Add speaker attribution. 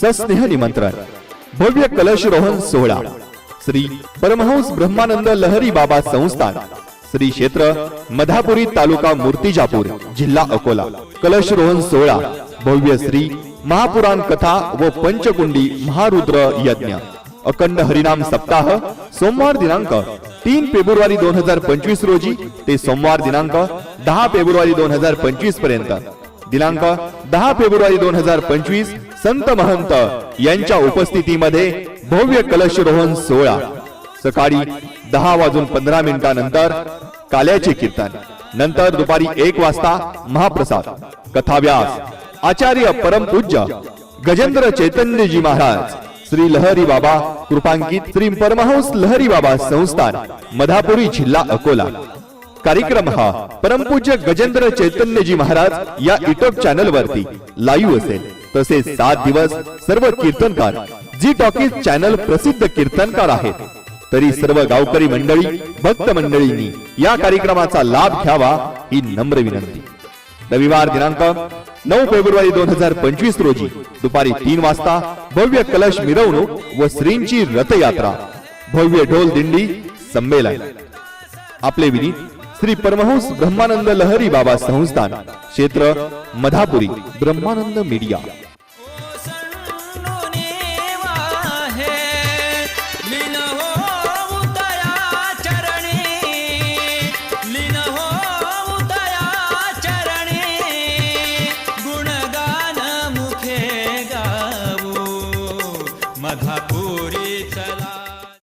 Speaker 1: सस्नेह निमंत्रण. भव्य कलशरोहन सोहळा. श्री परमहंस ब्रह्मानंद लहरी बाबा संस्थान. श्री क्षेत्र मधापुरी तालुका मूर्तिजापूर जिल्हा अकोला. कलशरोहन सोहळा. भव्य श्री महापुराण कथा व पंचकुंडी महारुद्र यज्ञ. अखंड हरिनाम सप्ताह सोमवार दिनांक तीन फेब्रुवारी दोन हजार पंचवीस रोजी ते सोमवार दिनांक दहा फेब्रुवारी दोन हजार पंचवीसपर्यंत. दिनांक दहा फेब्रुवारी दोन हजार पंचवीस संत महंत यांच्या उपस्थितीमध्ये भव्य कलशरोहण सोहळा. सकाळी दहा वाजून पंधरा मिनिटानंतर काल्याचे कीर्तन. नंतर दुपारी एक वाजता महाप्रसाद. कथाव्यास आचार्य परमपूज्य गजेंद्र चैतन्यजी महाराज श्री लहरी बाबा कृपांकित श्री परमहंस लहरी बाबा संस्थान मधापुरी जिल्हा अकोला. कार्यक्रम हा परमपूज्य गजेंद्र चैतन्यजी महाराज या युट्यूब चॅनल वरती लाईव्ह असेल. तसेच सात दिवस सर्व कीर्तनकार जी टॉकीज चॅनल प्रसिद्ध कीर्तनकार आहेत. तरी सर्व गावकरी मंडळी भक्त मंडळींनी या कार्यक्रमाचा लाभ घ्यावा ही नम्र विनंती. रविवार दिनांक नऊ फेब्रुवारी दोन हजार पंचवीस रोजी दुपारी तीन वाजता भव्य कलश मिरवणूक व श्रींची रथयात्रा. भव्य ढोल दिंडी संमेलन. आपले विनीत श्री परमहंस ब्रह्मानंद लहरी बाबा संस्थान क्षेत्र मधापुरी ब्रह्मानंद मीडिया. मधापुर